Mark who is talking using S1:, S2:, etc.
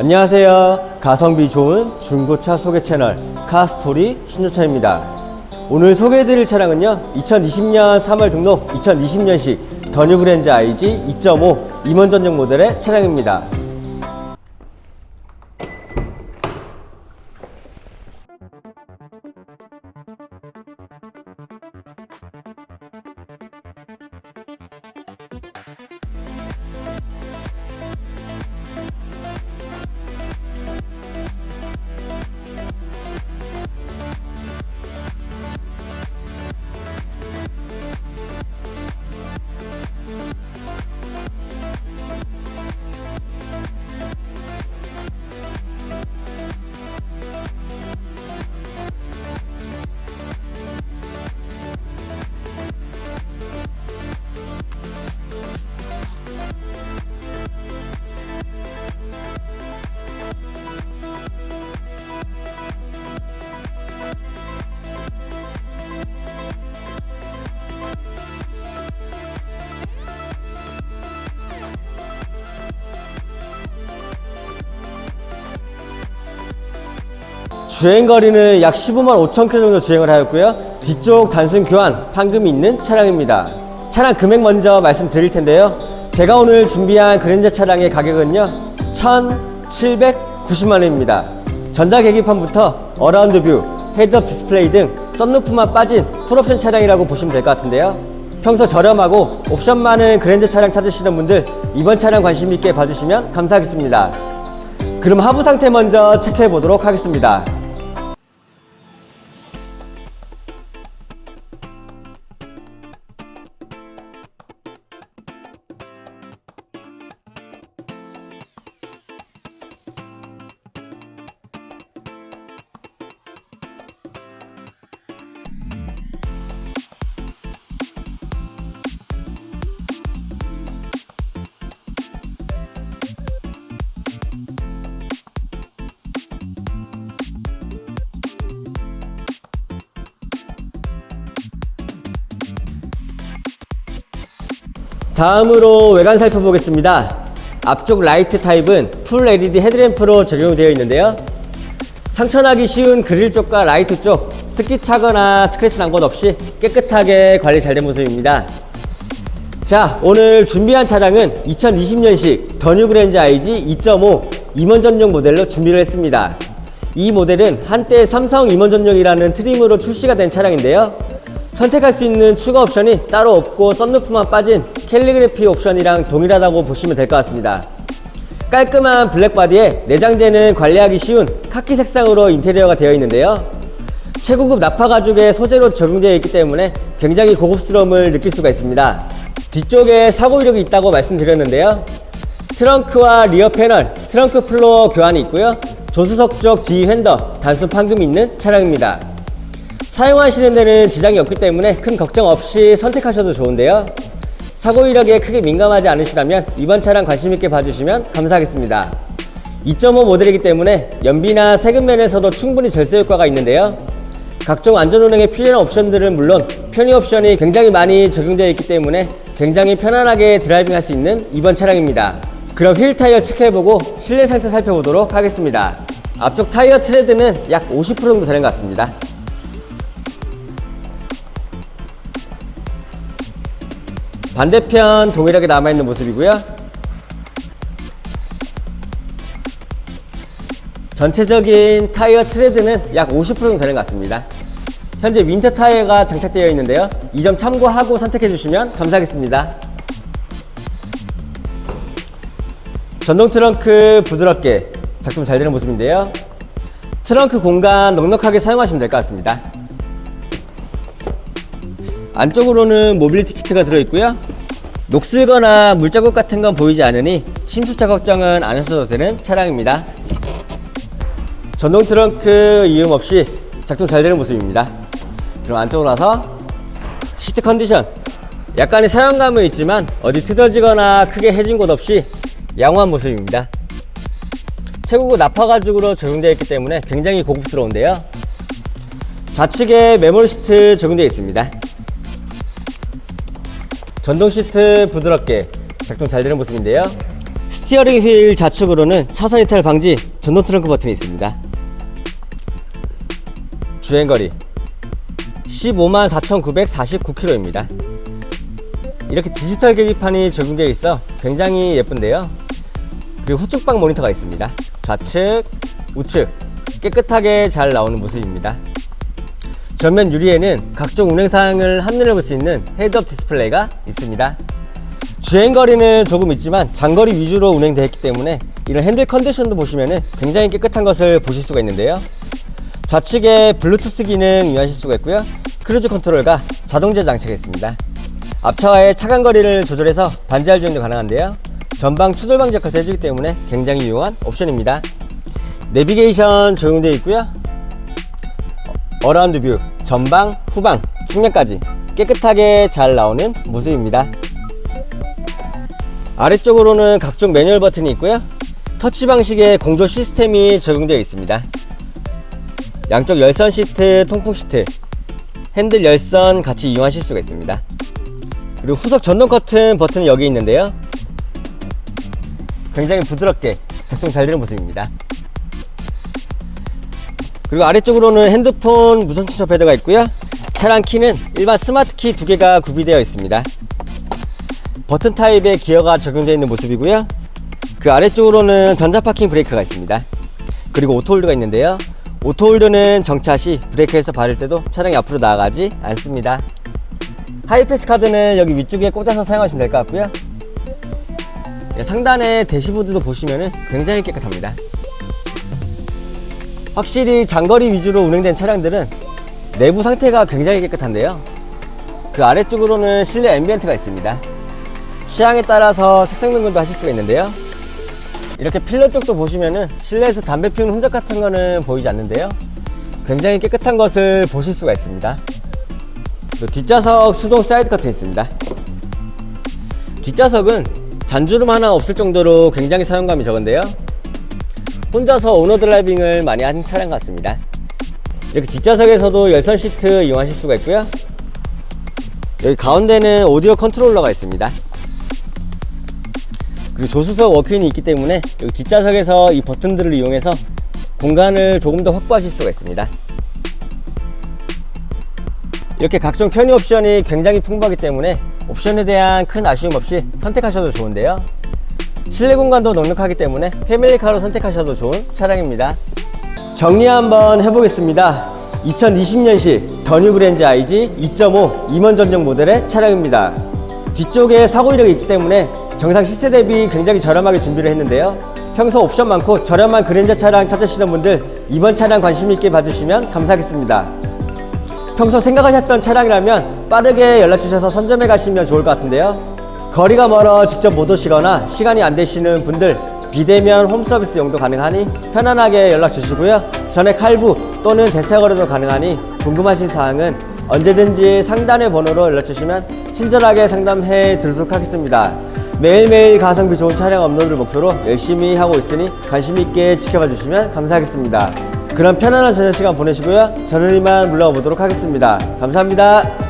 S1: 안녕하세요. 가성비 좋은 중고차 소개 채널 카스토리 신조차입니다. 오늘 소개해드릴 차량은요, 2020년 3월 등록 2020년식 더 뉴그랜저 IG 2.5 임원 전용 모델의 차량입니다. 주행 거리는 약 15만 5천 킬로 정도 주행을 하였고요. 뒤쪽 단순 교환, 판금이 있는 차량입니다. 차량 금액 먼저 말씀드릴 텐데요. 제가 오늘 준비한 그랜저 차량의 가격은요. 1,790만 원입니다. 전자 계기판부터 어라운드 뷰, 헤드업 디스플레이 등 썬루프만 빠진 풀옵션 차량이라고 보시면 될 것 같은데요. 평소 저렴하고 옵션 많은 그랜저 차량 찾으시는 분들 이번 차량 관심 있게 봐주시면 감사하겠습니다. 그럼 하부 상태 먼저 체크해 보도록 하겠습니다. 다음으로 외관 살펴보겠습니다. 앞쪽 라이트 타입은 풀 LED 헤드램프로 적용되어 있는데요. 상처나기 쉬운 그릴 쪽과 라이트 쪽 스키 차거나 스크래치 난 것 없이 깨끗하게 관리 잘 된 모습입니다. 자, 오늘 준비한 차량은 2020년식 더 뉴 그랜저 IG 2.5 임원 전용 모델로 준비를 했습니다. 이 모델은 한때 삼성 임원 전용이라는 트림으로 출시가 된 차량인데요. 선택할 수 있는 추가 옵션이 따로 없고 썬루프만 빠진 캘리그래피 옵션이랑 동일하다고 보시면 될 것 같습니다. 깔끔한 블랙바디에 내장재는 관리하기 쉬운 카키 색상으로 인테리어가 되어 있는데요. 최고급 나파 가죽의 소재로 적용되어 있기 때문에 굉장히 고급스러움을 느낄 수가 있습니다. 뒤쪽에 사고 이력이 있다고 말씀드렸는데요. 트렁크와 리어 패널, 트렁크 플로어 교환이 있고요. 조수석 쪽 뒤 핸더, 단순 판금이 있는 차량입니다. 사용하시는 데는 지장이 없기 때문에 큰 걱정 없이 선택하셔도 좋은데요. 사고 이력에 크게 민감하지 않으시다면 이번 차량 관심 있게 봐주시면 감사하겠습니다. 2.5 모델이기 때문에 연비나 세금 면에서도 충분히 절세 효과가 있는데요. 각종 안전 운행에 필요한 옵션들은 물론 편의 옵션이 굉장히 많이 적용되어 있기 때문에 굉장히 편안하게 드라이빙 할 수 있는 이번 차량입니다. 그럼 휠 타이어 체크해보고 실내 상태 살펴보도록 하겠습니다. 앞쪽 타이어 트레드는 약 50% 정도 되는 것 같습니다. 반대편 동일하게 남아있는 모습이고요. 전체적인 타이어 트레드는 약 50% 정도 되는 것 같습니다. 현재 윈터 타이어가 장착되어 있는데요. 이 점 참고하고 선택해 주시면 감사하겠습니다. 전동 트렁크 부드럽게 작동 잘 되는 모습인데요. 트렁크 공간 넉넉하게 사용하시면 될 것 같습니다. 안쪽으로는 모빌리티 키트가 들어있고요. 녹슬거나 물자국 같은 건 보이지 않으니 침수차 걱정은 안 하셔도 되는 차량입니다. 전동 트렁크 이음 없이 작동 잘 되는 모습입니다. 그럼 안쪽으로 와서 시트 컨디션 약간의 사용감은 있지만 어디 트어지거나 크게 해진 곳 없이 양호한 모습입니다. 최고급 나파 가죽으로 적용되어 있기 때문에 굉장히 고급스러운데요. 좌측에 메모리 시트 적용되어 있습니다. 전동 시트 부드럽게 작동 잘 되는 모습인데요. 스티어링 휠 좌측으로는 차선 이탈 방지 전동 트렁크 버튼이 있습니다. 주행거리 15만 4,949km입니다. 이렇게 디지털 계기판이 적용되어 있어 굉장히 예쁜데요. 그리고 후측방 모니터가 있습니다. 좌측, 우측 깨끗하게 잘 나오는 모습입니다. 전면 유리에는 각종 운행사항을 한눈에 볼 수 있는 헤드업 디스플레이가 있습니다. 주행거리는 조금 있지만 장거리 위주로 운행되어 있기 때문에 이런 핸들 컨디션도 보시면 굉장히 깨끗한 것을 보실 수가 있는데요. 좌측에 블루투스 기능 이용하실 수가 있고요. 크루즈 컨트롤과 자동제 장치가 있습니다. 앞차와의 차간 거리를 조절해서 반지할 주행도 가능한데요. 전방 추돌 방지 역할도 해주기 때문에 굉장히 유용한 옵션입니다. 내비게이션 적용되어 있고요. 어라운드 뷰, 전방, 후방, 측면까지 깨끗하게 잘 나오는 모습입니다. 아래쪽으로는 각종 매뉴얼 버튼이 있고요. 터치 방식의 공조 시스템이 적용되어 있습니다. 양쪽 열선 시트, 통풍 시트, 핸들 열선 같이 이용하실 수가 있습니다. 그리고 후석 전동 커튼 버튼이 여기 있는데요. 굉장히 부드럽게 작동 잘 되는 모습입니다. 그리고 아래쪽으로는 핸드폰 무선 충전 패드가 있고요. 차량 키는 일반 스마트 키 두 개가 구비되어 있습니다. 버튼 타입의 기어가 적용되어 있는 모습이고요. 그 아래쪽으로는 전자 파킹 브레이크가 있습니다. 그리고 오토홀드가 있는데요. 오토홀드는 정차 시 브레이크에서 바를 때도 차량이 앞으로 나아가지 않습니다. 하이패스 카드는 여기 위쪽에 꽂아서 사용하시면 될 것 같고요. 예, 상단의 대시보드도 보시면 굉장히 깨끗합니다. 확실히 장거리 위주로 운행된 차량들은 내부 상태가 굉장히 깨끗한데요. 그 아래쪽으로는 실내 앰비언트가 있습니다. 취향에 따라서 색상 변경도 하실 수가 있는데요. 이렇게 필러 쪽도 보시면은 실내에서 담배 피우는 흔적 같은 거는 보이지 않는데요. 굉장히 깨끗한 것을 보실 수가 있습니다. 뒷좌석 수동 사이드 커튼이 있습니다. 뒷좌석은 잔주름 하나 없을 정도로 굉장히 사용감이 적은데요. 혼자서 오너 드라이빙을 많이 하는 차량 같습니다. 이렇게 뒷좌석에서도 열선 시트 이용하실 수가 있고요. 여기 가운데는 오디오 컨트롤러가 있습니다. 그리고 조수석 워크인이 있기 때문에 여기 뒷좌석에서 이 버튼들을 이용해서 공간을 조금 더 확보하실 수가 있습니다. 이렇게 각종 편의 옵션이 굉장히 풍부하기 때문에 옵션에 대한 큰 아쉬움 없이 선택하셔도 좋은데요. 실내 공간도 넉넉하기 때문에 패밀리카로 선택하셔도 좋은 차량입니다. 정리 한번 해보겠습니다. 2020년식 더뉴 그랜저 IG 2.5 임원 전용 모델의 차량입니다. 뒤쪽에 사고 이력이 있기 때문에 정상 시세 대비 굉장히 저렴하게 준비를 했는데요. 평소 옵션 많고 저렴한 그랜저 차량 찾으시던 분들 이번 차량 관심 있게 봐주시면 감사하겠습니다. 평소 생각하셨던 차량이라면 빠르게 연락 주셔서 선점해 가시면 좋을 것 같은데요. 거리가 멀어 직접 못 오시거나 시간이 안 되시는 분들 비대면 홈서비스 용도 가능하니 편안하게 연락 주시고요. 전액 할부 또는 대차 거래도 가능하니 궁금하신 사항은 언제든지 상단의 번호로 연락 주시면 친절하게 상담해 드리도록 하겠습니다. 매일매일 가성비 좋은 차량 업로드를 목표로 열심히 하고 있으니 관심 있게 지켜봐 주시면 감사하겠습니다. 그럼 편안한 저녁 시간 보내시고요. 저는 이만 물러가 보도록 하겠습니다. 감사합니다.